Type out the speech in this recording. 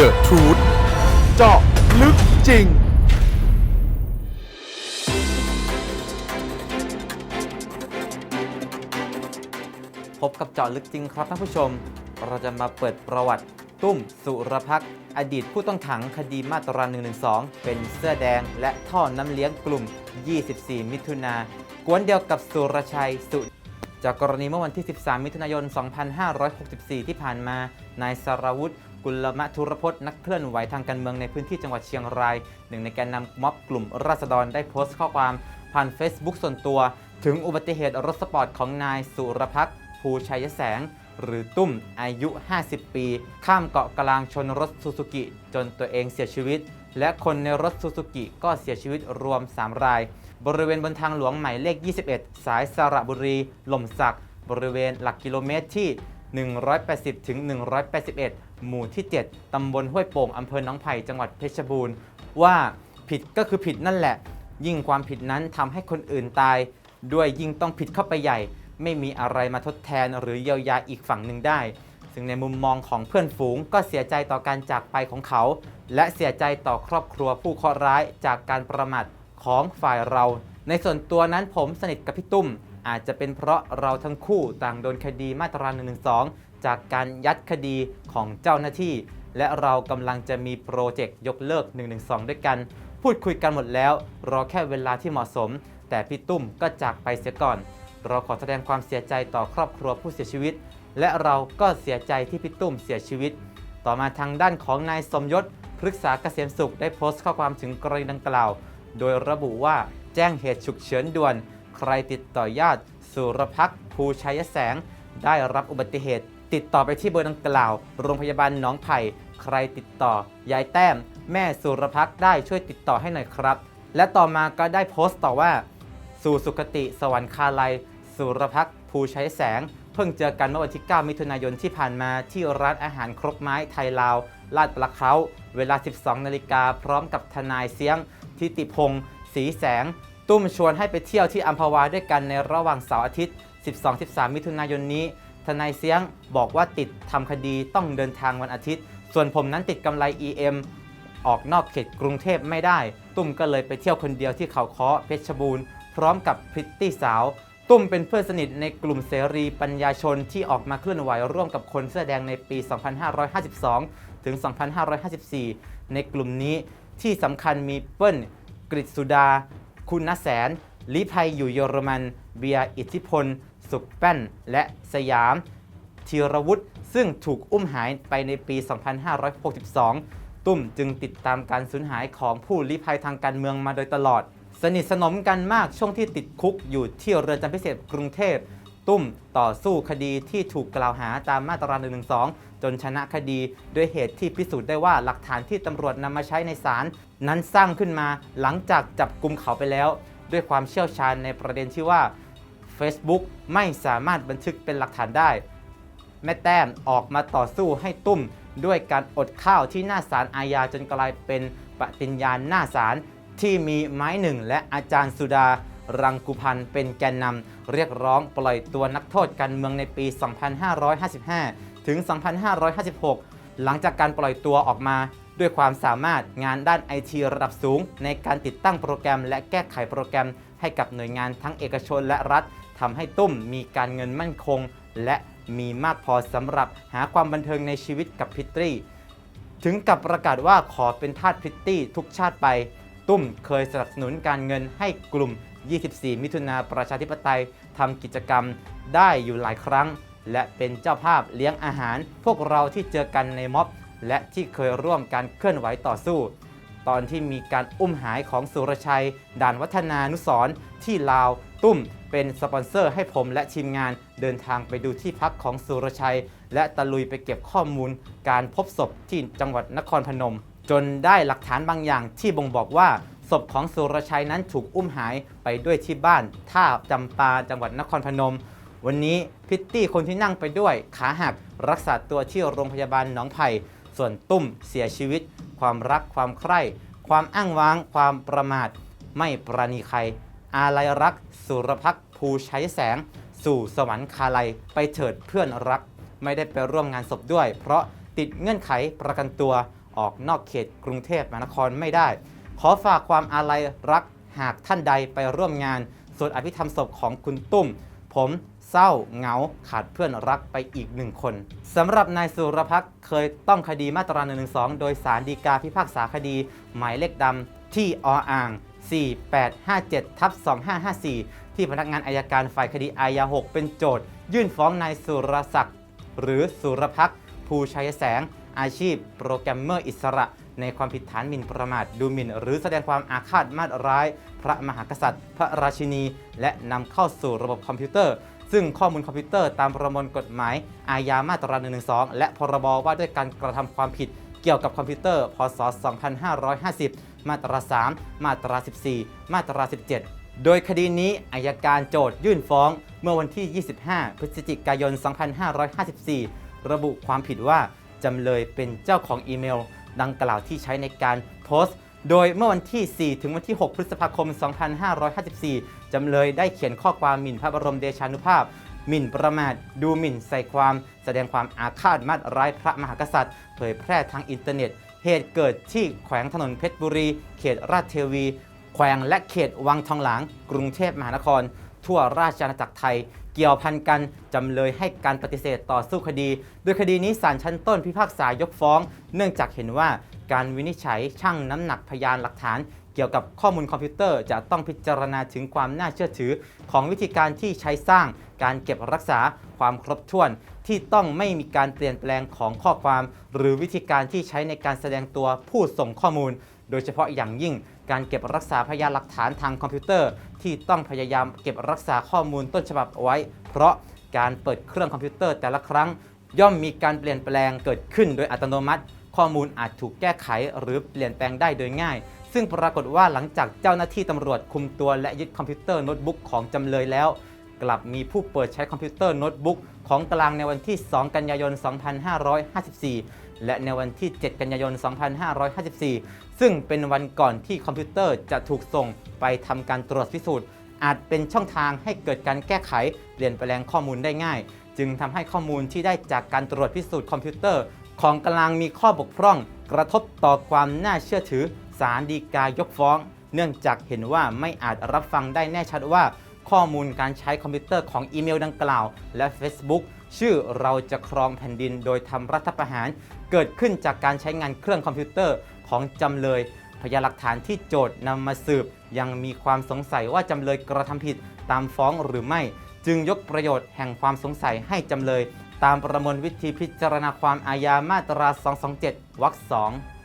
The Truth เจาะลึกจริง พบกับเจาะลึกจริงครับท่านผู้ชม เราจะมาเปิดประวัติตุ้มสุรพักษ์อดีตผู้ต้องขังคดีมาตรา 112 เป็นเสื้อแดงและท่อน้ำเลี้ยงกลุ่ม 24 มิถุนากวนเดียวกับสุรชัยสุจากกรณีเมื่อวันที่ 13 มิถุนายน 2564 ที่ผ่านมา นายสารวุฒิ กุลมะธุรพจน์นักเคลื่อนไหวทางการเมืองในพื้นที่จังหวัดเชียงราย หนึ่งในแกนนำม็อบกลุ่มราษฎรได้โพสต์ข้อความผ่าน Facebook ส่วนตัว ถึงอุบัติเหตุรถสปอร์ตของนายสุรพักษ์ภูชัยแสง หรือตุ้มอายุ 50 ปี ข้ามเกาะกลางชนรถซูซูกิจนตัวเองเสียชีวิต และคนในรถซูซูกิก็เสียชีวิตรวม 3 ราย บริเวณบนทางหลวงหมายเลข 21 สายสระบุรีหล่มสัก บริเวณหลักกิโลเมตรที่ 180ถึง181 หมู่ที่ 7ตำบลห้วยโป่งอำเภอหนองไผ่จังหวัดเพชรบูรณ์ ว่าผิดก็คือผิดนั่นแหละ ยิ่งความผิดนั้นทำให้คนอื่นตาย ด้วยยิ่งต้องผิดเข้าไปใหญ่ ไม่มีอะไรมาทดแทนหรือเยียวยาอีกฝั่งหนึ่งได้ ซึ่งในมุมมองของเพื่อนฝูง ก็เสียใจต่อการจากไปของเขา และเสียใจต่อครอบครัวผู้เคราะห์ร้ายจากการประมาทของฝ่ายเรา ในส่วนตัวนั้นผมสนิทกับพี่ตุ้ม อาจจะเป็นเพราะเราทั้งคู่ต่างโดนคดีมาตรา1นึจากการยัดคดีของเจ้าหน้าที่ และเรากำลังจะมีโปรเจกต์ยกเลิก 112 ด้วยกัน พูดคุยกันหมดแล้ว รอแค่เวลาที่เหมาะสม แต่พี่ตุ้มก็จากไปเสียก่อน เราขอแสดงความเสียใจต่อครอบครัวผู้เสียชีวิต และเราก็เสียใจที่พี่ตุ้มเสียชีวิต ต่อมาทางด้านของนายสมยศพฤกษาเกษมสุขได้โพสต์ข้อความถึงกรณีดังกล่าว โดยระบุว่าแจ้งเหตุฉุกเฉินด่วน ใครติดต่อญาติสุรพักภูชัยแสง ได้รับอุบัติเหตุ ติดต่อไปที่เบอร์ดังกล่าว โรงพยาบาลหนองไผ่ใครติดต่อยายแต้ม แม่สุรพักได้ช่วยติดต่อให้หน่อยครับ และต่อมาก็ได้โพสต์ต่อว่า สู่สุคติสวรรคาลัย สุรพักภูชัยแสง เพิ่งเจอกันเมื่อวันที่ 9 มิถุนายนที่ผ่านมาที่ร้านอาหารครกไม้ไทยลาวลาดปลาเขาเวลา 12 นาฬิกาพร้อมกับทนายเสียงทิติพงศ์ศรีแสง ตุ้มชวนให้ไปเที่ยวที่อัมพวาด้วยกันในระหว่างเสาร์อาทิตย์ 12-13 มิถุนายนนี้ ทนายเสียงบอกว่าติดทำคดีต้องเดินทางวันอาทิตย์ ส่วนผมนั้นติดกำไร EM ออกนอกเขตกรุงเทพไม่ได้ ตุ้มก็เลยไปเที่ยวคนเดียวที่เขาค้อเพชรบูรณ์ พร้อมกับพริตตี้สาว ตุ้มเป็นเพื่อนสนิทในกลุ่มเสรีปัญญาชนที่ออกมาเคลื่อนไหวร่วมกับคนเสื้อแดงในปี 2552 ถึง 2554 ในกลุ่มนี้ที่สำคัญมีเปิ้ลกฤษสุดา คุณนแสนลิภัยอยู่เยอรมันเบียอิทธิพล สุขแป้น และสยามธีรวุฒิซึ่งถูกอุ้มหายไปในปี 2562 ตุ้มจึงติดตามการสูญหายของผู้ลี้ภัยทางการเมืองมาโดยตลอด สนิทสนมกันมากช่วงที่ติดคุกอยู่ที่เรือนจำพิเศษกรุงเทพ ตุ้มต่อสู้คดีที่ถูกกล่าวหาตามมาตรา1นึ จนชนะคดี ด้วยเหตุที่พิสูจน์ได้ว่าหลักฐานที่ตำรวจนำมาใช้ในศาลนั้นสร้างขึ้นมาหลังจากจับกลุ่มเขาไปแล้ว ด้วยความเชี่ยวชาญในประเด็นที่ว่า Facebook ไม่สามารถบันทึกเป็นหลักฐานได้ แม่แต้มออกมาต่อสู้ให้ตุ้ม ด้วยการอดข้าวที่หน้าศาลอาญาจนกลายเป็นปฏิญญาณหน้าศาลที่มีไม้หนึ่งและอาจารย์สุดารังกุพันธ์เป็นแกนนำเรียกร้องปล่อยตัวนักโทษการเมืองในปี 2555 ถึง 2556 หลังจากการปล่อยตัวออกมา ด้วยความสามารถงานด้านไอทีระดับสูง ในการติดตั้งโปรแกรม และแก้ไขโปรแกรม ให้กับหน่วยงานทั้งเอกชนและรัฐทำให้ตุ้มมีการเงินมั่นคง และมีมากพอสำหรับหาความบันเทิงในชีวิตกับพิตรีถึงกับประกาศว่าขอเป็นทาสพิตตี้ทุกชาติไป ตุ้มเคยสนับสนุนการเงินให้กลุ่ม 24 มิถุนาประชาธิปไตยทำกิจกรรมได้อยู่หลายครั้ง และเป็นเจ้าภาพเลี้ยงอาหาร พวกเราที่เจอกันในม็อบ และที่เคยร่วมการเคลื่อนไหวต่อสู้ ตอนที่มีการอุ้มหายของสุรชัย ด่านวัฒนานุสรที่ลาวตุ้มเป็นสปอนเซอร์ให้ผมและทีมงานเดินทางไปดูที่พักของสุรชัย และตะลุยไปเก็บข้อมูล การพบศพที่จังหวัดนครพนม จนได้หลักฐานบางอย่างที่บ่งบอกว่าศพของสุรชัยนั้นถูกอุ้มหายไปด้วยที่บ้านท่าจำปาจังหวัดนครพนม วันนี้พิตตี้คนที่นั่งไปด้วย ขาหักรักษาตัวที่โรงพยาบาลหนองไผ่ส่วนตุ้มเสียชีวิต ความรักความใคร่ ความอ้างว้าง ความประมาท ไม่ประนีใคร อาลัยรัก สุรพักภูชัยแสง สู่สวรรคาลัยไปเถิดเพื่อนรัก ไม่ได้ไปร่วมงานศพด้วย เพราะติดเงื่อนไขประกันตัวออกนอกเขตกรุงเทพมหานครไม่ได้ ขอฝากความอาลัยรักหากท่านใดไปร่วมงานสวดอภิธรรมศพของคุณตุ้ม ผม เศร้าเหงา ขาดเพื่อนรักไปอีกหนึ่งคนสำหรับนายสุรพักษ์เคยต้องคดีมาตรา1นึโดยสารดีกาพิพากษาคดี หมายเลขดำที่ออ่าง 4857ทับ2554 ที่พนักงานอายการฝ่ายคดีอายา 6 เป็นโจทยื่นฟ้องนายสุรศักดิ์หรือสุรพักษ์ภูชัยแสง อาชีพ โปรแกรมเมอร์อิสระ ในความผิดฐานหมิ่นประมาทดูหมิ่น หรือแสดงความอาฆาตมาตร้าย พระมหากษัตริย์ พระราชินี และนำเข้าสู่ระบบคอมพิวเตอร์ ซึ่งข้อมูลคอมพิวเตอร์ตามประมวลกฎหมาย อาญามาตรา1นึและพรบว่าด้วยการกระทำความผิดเกี่ยวกับคอมพิวเตอร์ พศ 2550 มาตรา 3 มาตรา 14 มาตรา 17 โดยคดีนี้อายการโจทยื่นฟ้อง เมื่อวันที่ 25 พฤศจิกายน 2554 ระบุความผิดว่าจำเลยเป็นเจ้าของอีเมล ดังกล่าวที่ใช้ในการโพสต์ โดยเมื่อวันที่ 4 ถึงวันที่ 6 พฤษภาคม 2554 จำเลยได้เขียนข้อความหมิ่นพระบรมเดชานุภาพ หมิ่นประมาท ดูหมิ่นใส่ความ แสดงความอาฆาตมาตร้ายพระมหากษัตริย์ เผยแพร่ทางอินเทอร์เน็ต เหตุเกิดที่แขวงถนนเพชรบุรี เขตราชเทวี แขวงและเขตวังทองหลาง กรุงเทพมหานคร ทั่วราชอาณาจักรไทย เกี่ยวพันกันจำเลยให้การปฏิเสธต่อสู้คดี โดยคดีนี้ศาลชั้นต้นพิพากษายกฟ้อง เนื่องจากเห็นว่า การวินิจฉัยชั่งน้ำหนักพยานหลักฐาน เกี่ยวกับข้อมูลคอมพิวเตอร์ จะต้องพิจารณาถึงความน่าเชื่อถือ ของวิธีการที่ใช้สร้าง การเก็บรักษาความครบถ้วน ที่ต้องไม่มีการเปลี่ยนแปลงของข้อความ หรือวิธีการที่ใช้ในการแสดงตัวผู้ส่งข้อมูล โดยเฉพาะอย่างยิ่งการเก็บรักษาพยานหลักฐานทางคอมพิวเตอร์ ที่ต้องพยายามเก็บรักษาข้อมูลต้นฉบับเอาไว้ เพราะการเปิดเครื่องคอมพิวเตอร์แต่ละครั้ง ย่อมมีการเปลี่ยนแปลงเกิดขึ้นโดยอัตโนมัติ ข้อมูลอาจถูกแก้ไขหรือเปลี่ยนแปลงได้โดยง่าย ซึ่งปรากฏว่าหลังจากเจ้าหน้าที่ตำรวจคุมตัวและยึดคอมพิวเตอร์โน้ตบุ๊กของจำเลยแล้ว กลับมีผู้เปิดใช้คอมพิวเตอร์โน้ตบุ๊กของกลางในวันที่ 2 กันยายน 2554 และในวันที่ 7 กันยายน 2554 ซึ่งเป็นวันก่อนที่คอมพิวเตอร์จะถูกส่งไปทำการตรวจพิสูจน์อาจเป็นช่องทางให้เกิดการแก้ไข เปลี่ยนแปลงข้อมูลได้ง่าย จึงทำให้ข้อมูลที่ได้จากการตรวจพิสูจน์คอมพิวเตอร์ ของกลางมีข้อบกพร่อง กระทบต่อความน่าเชื่อถือศาลฎีกายกฟ้อง เนื่องจากเห็นว่าไม่อาจรับฟังได้แน่ชัดว่า ข้อมูลการใช้คอมพิวเตอร์ของอีเมลดังกล่าว และ Facebook ชื่อเราจะครองแผ่นดินโดยทำรัฐประหาร เกิดขึ้นจากการใช้งานเครื่องคอมพิวเตอร์ของจำเลยพยานหลักฐานที่โจทย์นำมาสืบ ยังมีความสงสัยว่าจำเลยกระทำผิดตามฟ้องหรือไม่ จึงยกประโยชน์แห่งความสงสัยให้จำเลย ตามประมวลวิธีพิจารณาความอาญามาตรา 227 วรรค 2